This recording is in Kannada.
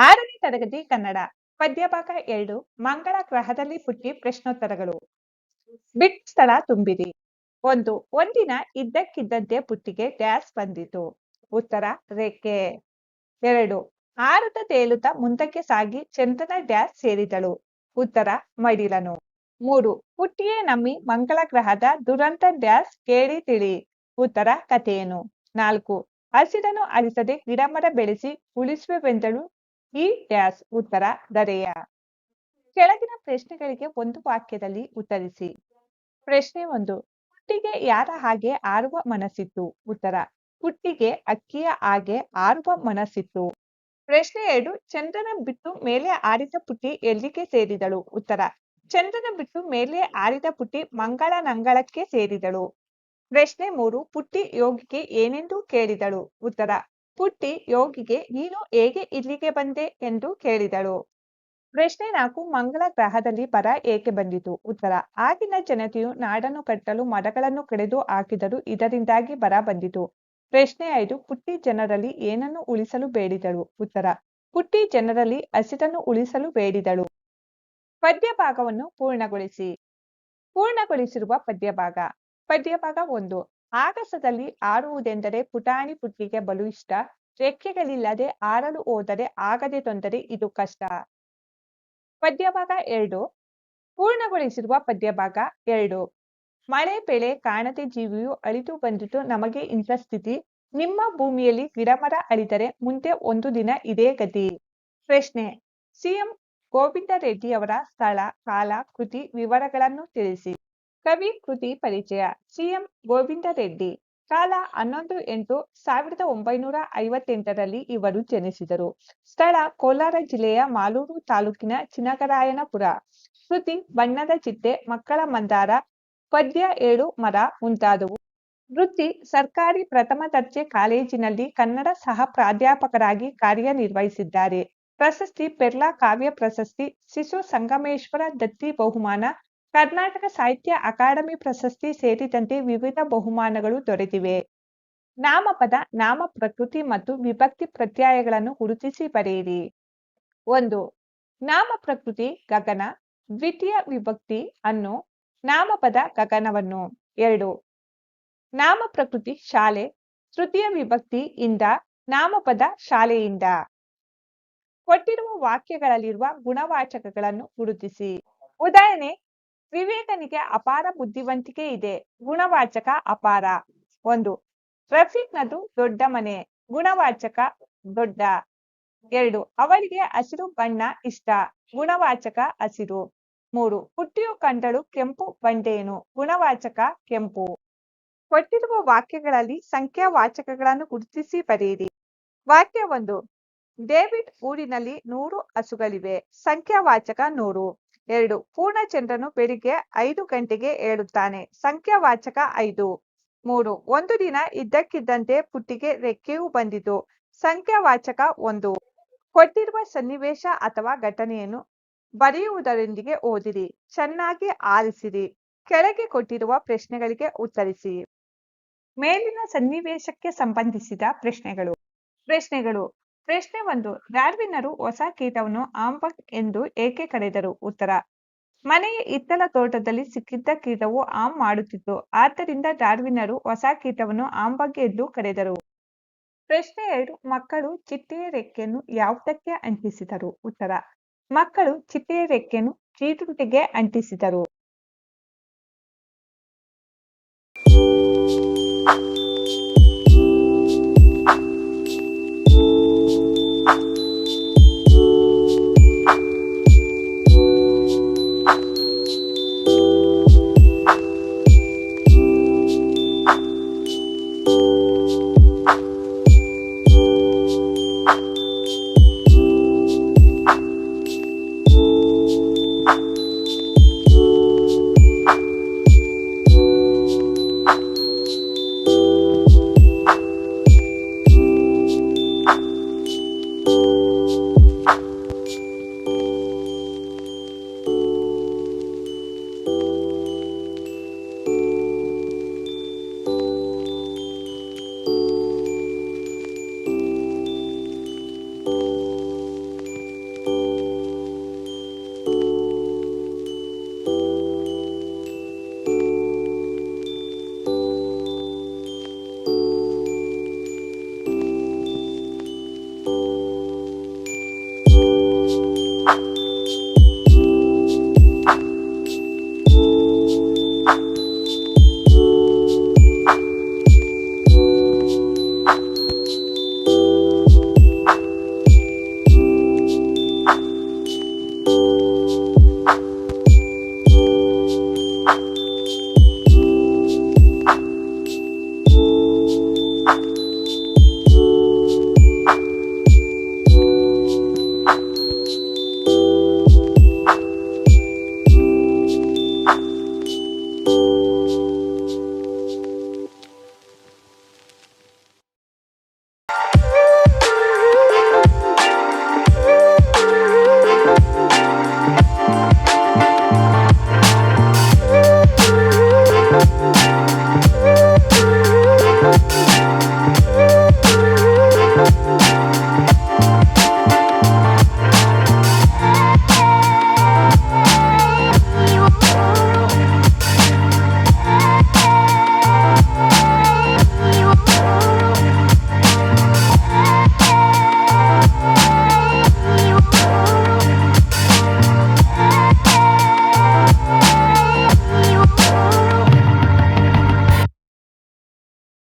ಆರನೇ ತರಗತಿ ಕನ್ನಡ, ಪದ್ಯಭಾಗ ಎರಡು ಮಂಗಳ ಗ್ರಹದಲ್ಲಿ ಪುಟ್ಟಿ ಪ್ರಶ್ನೋತ್ತರಗಳು. ಬಿಟ್ ಸ್ಥಳ ತುಂಬಿರಿ. ಒಂದು, ಒಂದಿನ ಇದ್ದಕ್ಕಿದ್ದಂತೆ ಪುಟ್ಟಿಗೆ ಗ್ಯಾಸ್ ಬಂದಿತು. ಉತ್ತರ, ರೇಖೆ. ಎರಡು ಆರತ ತೇಲುತ ಮುಂದಕ್ಕೆ ಸಾಗಿ ಚಂದ್ರನ ಡ್ಯಾಸ್ ಸೇರಿದಳು. ಉತ್ತರ, ಮಡಿಲನು. ಮೂರು ಪುಟ್ಟಿಯೇ ನಮ್ಮಿ ಮಂಗಳ ಗ್ರಹದ ದುರಂತ ಡ್ಯಾಸ್ ಕೇಳಿ ತಿಳಿ ಉತ್ತರ, ಕಥೆಯನು. ನಾಲ್ಕು, ಹಸಿರನ್ನು ಅಳಿಸದೆ ಗಿಡಮರ ಬೆಳೆಸಿ ಉಳಿಸುವೆವೆಂದಳು ಈ ಡ್ಯಾಸ್ ಉತ್ತರ ದರೆಯ ಕೆಳಗಿನ ಪ್ರಶ್ನೆಗಳಿಗೆ ಒಂದು ವಾಕ್ಯದಲ್ಲಿ ಉತ್ತರಿಸಿ. ಪ್ರಶ್ನೆ ಒಂದು ಪುಟ್ಟಿಗೆ ಯಾರ ಹಾಗೆ ಆರುವ ಮನಸ್ಸಿತ್ತು? ಉತ್ತರ ಪುಟ್ಟಿಗೆ ಅಕ್ಕಿಯ ಹಾಗೆ ಆರುವ ಮನಸ್ಸಿತ್ತು. ಪ್ರಶ್ನೆ ಎರಡು, ಚಂದ್ರನ ಬಿಟ್ಟು ಮೇಲೆ ಆರಿದ ಪುಟ್ಟಿ ಎಲ್ಲಿಗೆ ಸೇರಿದಳು? ಉತ್ತರ, ಚಂದ್ರನ ಬಿಟ್ಟು ಮೇಲೆ ಆರಿದ ಪುಟ್ಟಿ ಮಂಗಳ ನಂಗಳಕ್ಕೆ ಸೇರಿದಳು. ಪ್ರಶ್ನೆ ಮೂರು, ಪುಟ್ಟಿ ಯೋಗಿಗೆ ಏನೆಂದು ಕೇಳಿದಳು? ಉತ್ತರ ಪುಟ್ಟಿ ಯೋಗಿಗೆ, ನೀನು ಹೇಗೆ ಇಲ್ಲಿಗೆ ಬಂದೆ? ಎಂದು ಕೇಳಿದಳು. ಪ್ರಶ್ನೆ ನಾಲ್ಕು ಮಂಗಳ ಗ್ರಹದಲ್ಲಿ ಬರ ಏಕೆ ಬಂದಿತು? ಉತ್ತರ, ಆಗಿನ ಜನತೆಯು ನಾಡನ್ನು ಕಟ್ಟಲು, ಮರಗಳನ್ನು ಕಡಿದು ಹಾಕಿದರು ಇದರಿಂದಾಗಿ ಬರ ಬಂದಿತು. ಪ್ರಶ್ನೆ ಐದು, ಪುಟ್ಟಿ ಜನರಲ್ಲಿ ಏನನ್ನು ಉಳಿಸಲು ಬೇಡಿದಳು? ಉತ್ತರ, ಪುಟ್ಟಿ ಜನರಲ್ಲಿ ಹಸಿರನ್ನು ಉಳಿಸಲು ಬೇಡಿದಳು. ಪದ್ಯ ಭಾಗವನ್ನು ಪೂರ್ಣಗೊಳಿಸಿ. ಪೂರ್ಣಗೊಳಿಸಿರುವ ಪದ್ಯಭಾಗ ಪದ್ಯಭಾಗ ಒಂದು ಆಗಸದಲ್ಲಿ ಆಡುವುದೆಂದರೆ ಪುಟಾಣಿ ಪುಟ್ಟಿಗೆ ಬಲು ಇಷ್ಟ, ರೆಕ್ಕೆಗಳಿಲ್ಲದೆ ಆರಲು ಹೋದರೆ ಆಗದೆ ತೊಂದರೆ ಇದು ಕಷ್ಟ. ಪದ್ಯಭಾಗ ಎರಡು, ಪೂರ್ಣಗೊಳಿಸಿರುವ ಪದ್ಯಭಾಗ ಎರಡು. ಮಳೆ, ಬೆಳೆ, ಕಾಣದೆ ಜೀವಿಯು ಅಳಿದು ಬಂದಿತು ನಮಗೆ ಇಂಥ ಸ್ಥಿತಿ. ನಿಮ್ಮ ಭೂಮಿಯಲ್ಲಿ ಗಿಡಮರ ಅಳಿದರೆ ಮುಂದೆ ಒಂದು ದಿನ ಇದೇ ಗತಿ. ಪ್ರಶ್ನೆ, ಸಿಎಂ ಗೋವಿಂದ ರೆಡ್ಡಿ ಅವರ ಸ್ಥಳ, ಕಾಲ, ಕೃತಿ, ವಿವರಗಳನ್ನು ತಿಳಿಸಿ. ಕವಿ ಕೃತಿ ಪರಿಚಯ, ಸಿಎಂ ಗೋವಿಂದ ರೆಡ್ಡಿ. ಕಾಲ ಹನ್ನೊಂದು ಎಂಟು ಸಾವಿರದ ಒಂಬೈನೂರ ಐವತ್ತೆಂಟರಲ್ಲಿ ಇವರು ಜನಿಸಿದರು. ಸ್ಥಳ ಕೋಲಾರ ಜಿಲ್ಲೆಯ ಮಾಲೂರು ತಾಲೂಕಿನ ಚಿನಕರಾಯನಪುರ ಕೃತಿ ಬಣ್ಣದ ಚಿಟ್ಟೆ, ಮಕ್ಕಳ ಮಂದಾರ, ಪದ್ಯ ಏಳು ಮರ ಮುಂತಾದವು. ವೃತ್ತಿ ಸರ್ಕಾರಿ ಪ್ರಥಮ ದರ್ಜೆ ಕಾಲೇಜಿನಲ್ಲಿ ಕನ್ನಡ ಸಹ ಪ್ರಾಧ್ಯಾಪಕರಾಗಿ ಕಾರ್ಯನಿರ್ವಹಿಸಿದ್ದಾರೆ. ಪ್ರಶಸ್ತಿ ಪೆರ್ಲಾ ಕಾವ್ಯ ಪ್ರಶಸ್ತಿ, ಶಿಶು ಸಂಗಮೇಶ್ವರ ದತ್ತಿ ಬಹುಮಾನ ಕರ್ನಾಟಕ ಸಾಹಿತ್ಯ ಅಕಾಡೆಮಿ ಪ್ರಶಸ್ತಿ ಸೇರಿದಂತೆ ವಿವಿಧ ಬಹುಮಾನಗಳು ದೊರೆತಿವೆ. ನಾಮಪದ, ನಾಮ ಪ್ರಕೃತಿ ಮತ್ತು ವಿಭಕ್ತಿ ಪ್ರತ್ಯಯಗಳನ್ನು ಗುರುತಿಸಿ ಬರೆಯಿರಿ. ಒಂದು, ನಾಮ ಪ್ರಕೃತಿ, ಗಗನ, ದ್ವಿತೀಯ ವಿಭಕ್ತಿ ಅನ್ನು ನಾಮಪದ, ಗಗನವನ್ನು. ಎರಡು, ನಾಮ ಪ್ರಕೃತಿ, ಶಾಲೆ, ತೃತೀಯ ವಿಭಕ್ತಿ ಇಂದ ನಾಮಪದ, ಶಾಲೆಯಿಂದ. ಕೊಟ್ಟಿರುವ ವಾಕ್ಯಗಳಲ್ಲಿರುವ ಗುಣವಾಚಕಗಳನ್ನು ಗುರುತಿಸಿ. ಉದಾಹರಣೆ ವಿವೇಕನಿಗೆ ಅಪಾರ ಬುದ್ಧಿವಂತಿಕೆ ಇದೆ. ಗುಣವಾಚಕ ಅಪಾರ. ಒಂದು ರಫೀಕ್ನದು ದೊಡ್ಡ ಮನೆ. ಗುಣವಾಚಕ ದೊಡ್ಡ. ಎರಡು ಅವಳಿಗೆ ಹಸಿರು ಬಣ್ಣ ಇಷ್ಟ. ಗುಣವಾಚಕ ಹಸಿರು. ಮೂರು ಪುಟ್ಟಿಯು ಕಂಡಳು ಕೆಂಪು ಬಂಡೇನು ಗುಣವಾಚಕ ಕೆಂಪು. ಕೊಟ್ಟಿರುವ ವಾಕ್ಯಗಳಲ್ಲಿ ಸಂಖ್ಯಾ ವಾಚಕಗಳನ್ನು ಗುರುತಿಸಿ ಬರೆಯಿರಿ. ವಾಕ್ಯ ಒಂದು, ಡೇವಿಡ್ ಊರಿನಲ್ಲಿ ನೂರು ಹಸುಗಳಿವೆ. ಸಂಖ್ಯಾವಾಚಕ ನೂರು. ಎರಡು. ಪೂರ್ಣಚಂದ್ರನು ಬೆಳಿಗ್ಗೆ ಐದು ಗಂಟೆಗೆ ಏಳುತ್ತಾನೆ. ಸಂಖ್ಯಾವಾಚಕ ಐದು. ಮೂರು. ಒಂದು ದಿನ ಇದ್ದಕ್ಕಿದ್ದಂತೆ ಪುಟ್ಟಿಗೆ ರೆಕ್ಕೆಯೂ ಬಂದಿತು. ಸಂಖ್ಯಾವಾಚಕ ಒಂದು. ಕೊಟ್ಟಿರುವ ಸನ್ನಿವೇಶ ಅಥವಾ ಘಟನೆಯನ್ನು ಬರೆಯುವುದರೊಂದಿಗೆ ಓದಿರಿ. ಚೆನ್ನಾಗಿ ಆಲಿಸಿರಿ. ಕೆಳಗೆ ಕೊಟ್ಟಿರುವ ಪ್ರಶ್ನೆಗಳಿಗೆ ಉತ್ತರಿಸಿ. ಮೇಲಿನ ಸನ್ನಿವೇಶಕ್ಕೆ ಸಂಬಂಧಿಸಿದ ಪ್ರಶ್ನೆಗಳು. ಪ್ರಶ್ನೆಗಳು. ಪ್ರಶ್ನೆ ಒಂದು ಡಾರ್ವಿನರು ಹೊಸ ಕೀಟವನ್ನು ಆಂಬಕ್ ಎಂದು ಏಕೆ ಕರೆದರು? ಉತ್ತರ, ಮನೆಯ ಹಿತ್ತಲ ತೋಟದಲ್ಲಿ ಸಿಕ್ಕಿದ್ದ ಕೀಟವು ಆಮ್ ಮಾಡುತ್ತಿತ್ತು, ಆದ್ದರಿಂದ ಡಾರ್ವಿನರು ಹೊಸ ಕೀಟವನ್ನು ಆಂಬಗ್ ಎಂದು ಕರೆದರು. ಪ್ರಶ್ನೆ ಎರಡು, ಮಕ್ಕಳು ಚಿಟ್ಟೆಯ ರೆಕ್ಕೆಯನ್ನು ಯಾವುದಕ್ಕೆ ಅಂಟಿಸಿದರು? ಉತ್ತರ, ಮಕ್ಕಳು ಚಿಟ್ಟೆಯ ರೆಕ್ಕೆಯನ್ನು ಚೀಟುಟಿಗೆ ಅಂಟಿಸಿದರು.